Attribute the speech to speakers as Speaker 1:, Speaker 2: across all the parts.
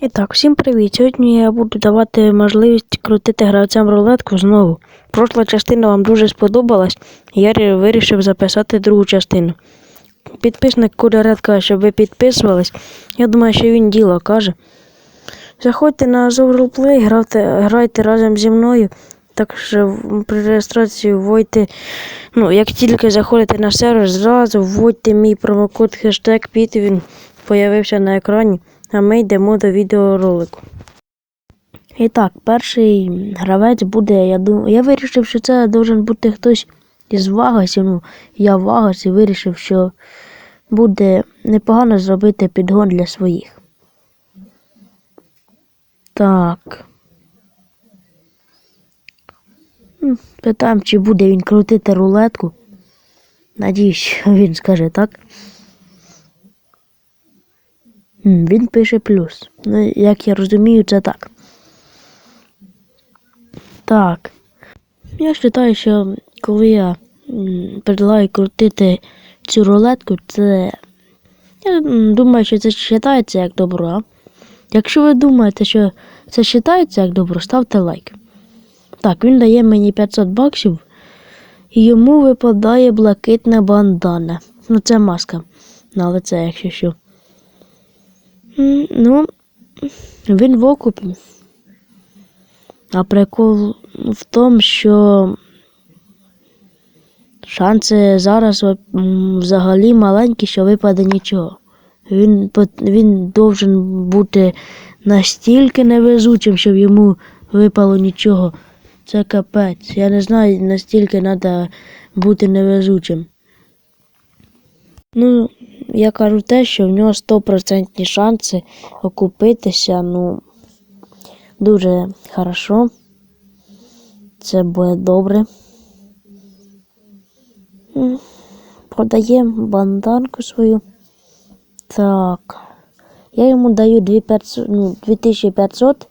Speaker 1: І так, всім привіт! Сьогодні я буду давати можливість крутити гравцям рулетку знову. Прошла частина вам дуже сподобалась, і я вирішив записати другу частину. Підписник Курярет каже, щоб ви підписувались. Я думаю, що він діло каже. Заходьте на Азов Roleplay, грайте, разом зі мною. Так що при реєстрації вводьте, ну, як тільки заходите на сервер, зразу вводьте мій промокод хештег піт, він появився на екрані, а ми йдемо до відеоролику. І так, перший гравець буде, я думаю, я вирішив, що це должен бути хтось із Вагасів. Ну, я Вагас і вирішив, що буде непогано зробити підгон для своїх. Так. Питаємо, чи буде він крутити рулетку. Надіюсь, він скаже так. Він пише плюс. Ну, як я розумію, це так. Так. Я вважаю, що коли я предлагаю крутити цю рулетку, це. Я думаю, що це вважається як добро. Якщо ви думаєте, що це вважається як добро, ставте лайк. Так, він дає мені 500 баксів, і йому випадає блакитна бандана. Ну, це маска на лице, якщо що. Ну, він в окупі. А прикол в тому, що шанси зараз взагалі маленькі, що випаде нічого. Він, він должен бути настільки невезучим, щоб йому випало нічого. Це капець. Я не знаю, настільки треба бути невезучим. Ну, я кажу те, що в нього 100% шанси окупитися, ну, дуже хорошо. Це буде добре. М, Продаємо банданку свою. Так. Я йому даю 2500, ну, 2500,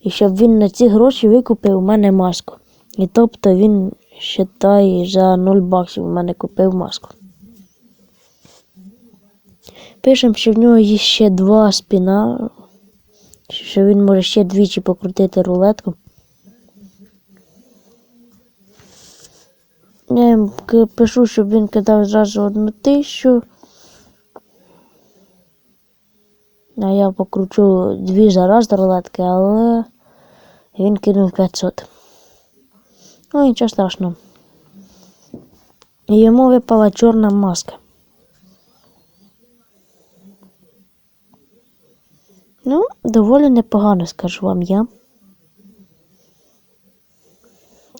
Speaker 1: і щоб він на ці гроші викупив у мене маску. І тобто він, считай, за 0 баксів у мене купив маску. Пишемо, що в нього є ще два спіна, що він може ще двічі покрутити рулетку. Я пишу, щоб він кидав зразу одну тисячу. А я покручу дві зараз рулетки, але він кинув 500. Ну, нічого страшного. Йому випала чорна маска. Ну, доволі непогано, скажу вам я.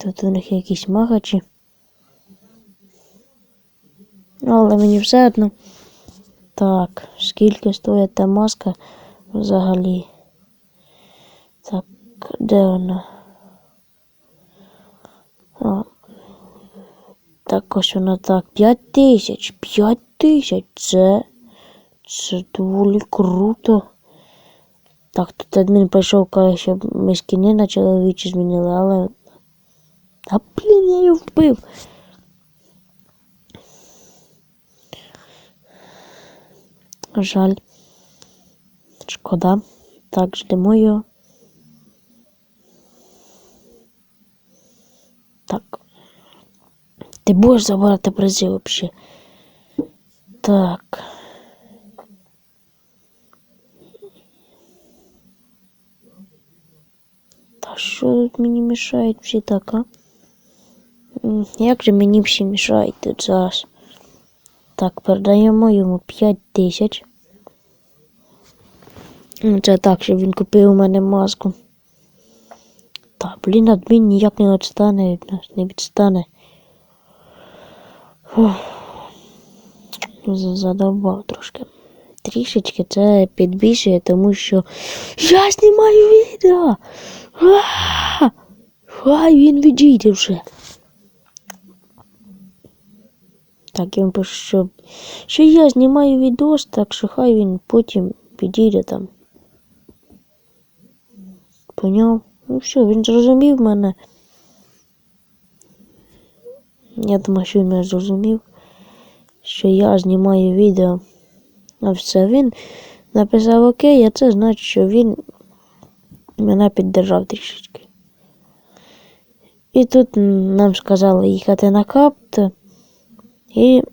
Speaker 1: Тут у них якісь магачі. Але мені все одно. Так, скільки стоїть та маска взагалі? Так, де вона? О, так ось вона так. 5 тисяч. 5 тисяч. Це. Це доволі круто. Так, тут адмін прийшов, каже, щоб ми скіни на чоловічі змінили, але. А блін, я її вбив. Жаль. Шкода. Так, ждемо його. Так. Ти будеш забирати призи взагалі. Так. Та що тут мені мішають всі так, а? Як же мені всі мішають тут зараз? Так, передаємо йому 5 тисяч. Ну, Це так, щоб він купив у мене маску. Та, блін, адмін ніяк не відстане від нас, не відстане. Фух. За- Задовбав трошки. Трішечки це підбільшує, тому що я знімаю відео. Хай він відійде вже. Так, я вам пишу, що, що я знімаю відос, так що хай він потім підійде там. Поняв? Ну все, він зрозумів мене. Я думаю, що він мене зрозумів, що я знімаю відео. А все, він написав окей, а це значить, що він мене піддержав трішечки. І тут нам сказали їхати на капт. І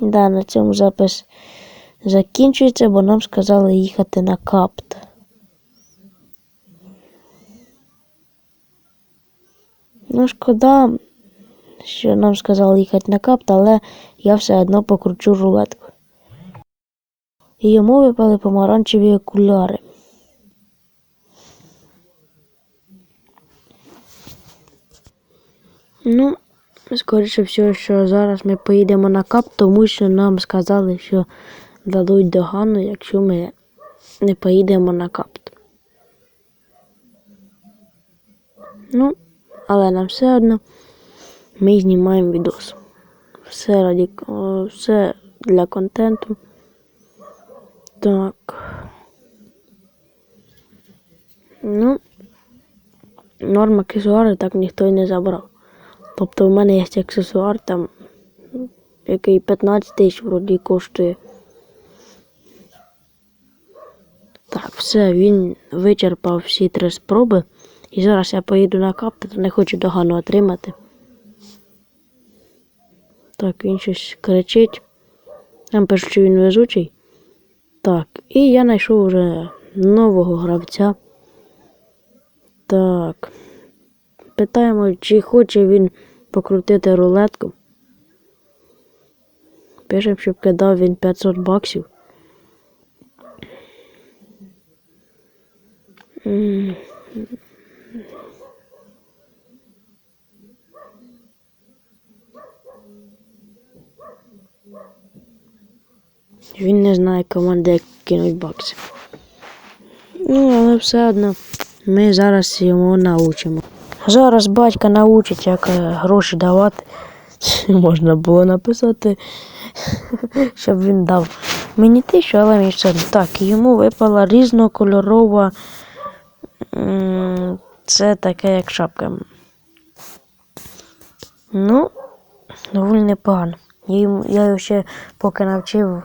Speaker 1: да, на цьому запис закінчується, бо нам сказали їхати на капт. Ну, шкода, що нам сказали їхати на капт, але я все одно покручу рулетку. І йому випали помаранчеві окуляри. Ну, скоріше всього, що зараз ми поїдемо на кап, тому що нам сказали, що дадуть догану, якщо ми не поїдемо на капт. Ну, але нам все одно ми знімаємо відос. Все раді все для контенту. Так. Ну, норм аксесуари так ніхто й не забрав. Тобто в мене є аксесуар там, який 15 тисяч вроді коштує. Так, все, він вичерпав всі три спроби. І зараз я поїду на кап, то не хочу догану отримати. Так, він щось кричить. Там пишуть, що він везучий. Так, і я знайшов вже нового гравця. Так. Питаємо, чи хоче він покрутити рулетку. Пишемо, щоб кидав він 500 баксів. М. Він не знає команди, як кинуть бакси. Ну, але все одно ми зараз йому научимо. Зараз батька научить, як е, гроші давати. Можна було написати, щоб він дав мені тисячу, але мені все. Так, йому випала різнокольорова. Це таке, як шапка. Ну, доволі непогано. Я, його ще поки навчив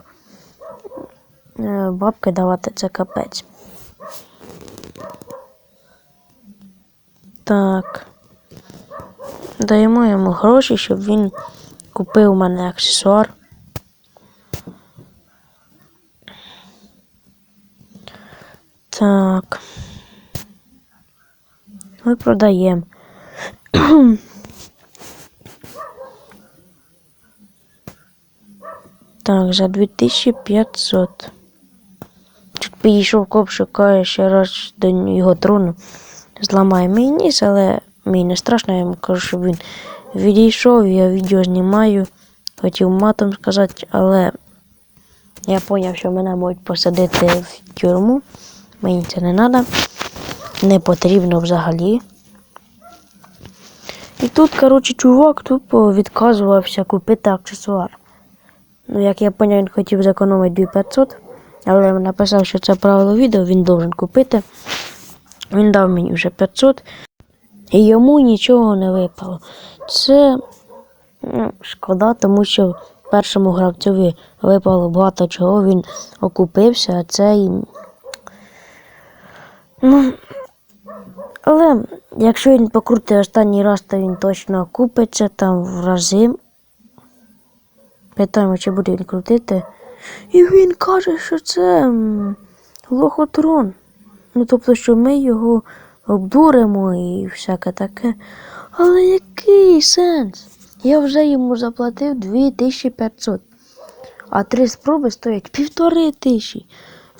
Speaker 1: е, бабки давати це капець. Так. Даємо йому гроші, щоб він купив у мене аксесуар. Так. Ми продаємо. Так, за 2500. Тут підійшов коп, шукає ще раз до його трону. Зламає мій ніс, але мені не страшно, я йому кажу, щоб він відійшов, я відео знімаю. Хотів матом сказати, але я зрозумів, що мене можуть посадити в тюрму. Мені це не треба. Не потрібно взагалі. І тут, коротше, чувак тупо відказувався купити аксесуар. Ну, як я зрозумів, він хотів зекономити 2500, але я написав, що це правило відео, він должен купити. Він дав мені вже 500, і йому нічого не випало. Це ну, шкода, тому що першому гравцеві випало багато чого, він окупився, а цей. Ну, але якщо він покрутить останній раз, то він точно окупиться там в рази. Питаємо, чи буде він крутити. І він каже, що це лохотрон. Ну, тобто, що ми його обдуримо і всяке таке. Але який сенс? Я вже йому заплатив 2500, а три спроби стоять півтори тисячі.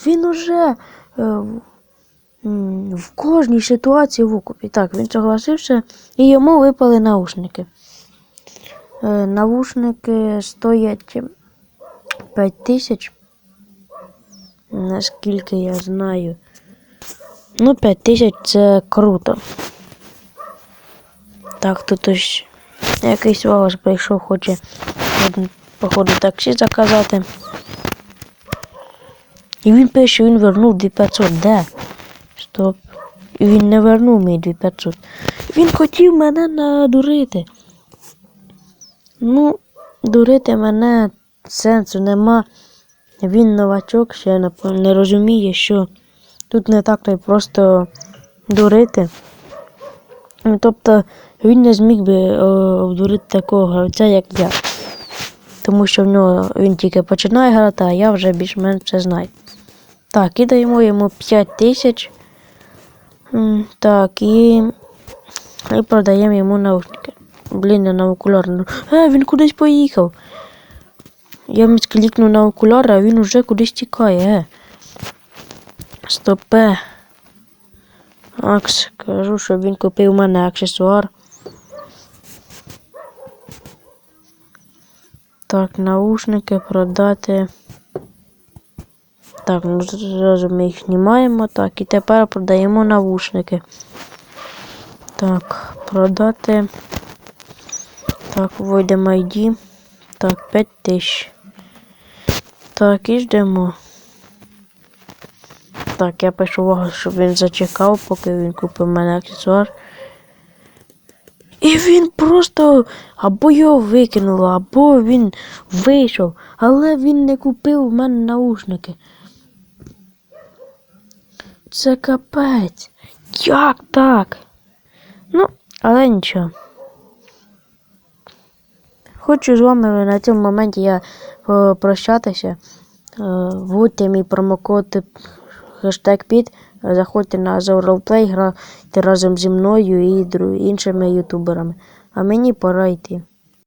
Speaker 1: Він уже е, в- кожній ситуації в окупі. Так, він согласився, і йому випали наушники. Е, Навушники стоять 5 тисяч. Наскільки я знаю. Ну, 5 тисяч це круто. Так, тут ось якийсь волос прийшов, хоче, походу, таксі заказати. І він пише, що він вернув 2500. Де? Стоп. І він не вернув мені 2500. Він хотів мене надурити. Ну, дурити мене сенсу нема. він новачок, ще не розуміє, що тут не так то й просто дурити. Ну, Тобто він не зміг би обдурити такого гравця, як я. Тому що в нього він тільки починає грати, а я вже більш-менш все знаю. Так, і даємо йому 5 тисяч. Так, і, і продаємо йому наушники. Блін, я на окуляр. Е, він кудись поїхав. Я міць клікнув на окуляри, а він уже кудись тікає. Е. Стопе. Акс, кажу, щоб він купив у мене аксесуар. Так, наушники продати. Так, ну зразу ми їх знімаємо. Так, і тепер продаємо навушники. Так, продати. Так, вводимо ID. Так, 5 тисяч. Так, і ждемо. Так, я пишу увагу, щоб він зачекав, поки він купив мене аксесуар. І він просто або його викинуло, або він вийшов, але він не купив в мене наушники. Це капець. Як так? Ну, але нічого. Хочу з вами на цьому моменті я попрощатися. Е, Вводьте мій промокод хештег під. Заходьте на Play, грайте разом зі мною і іншими ютуберами. А мені пора йти.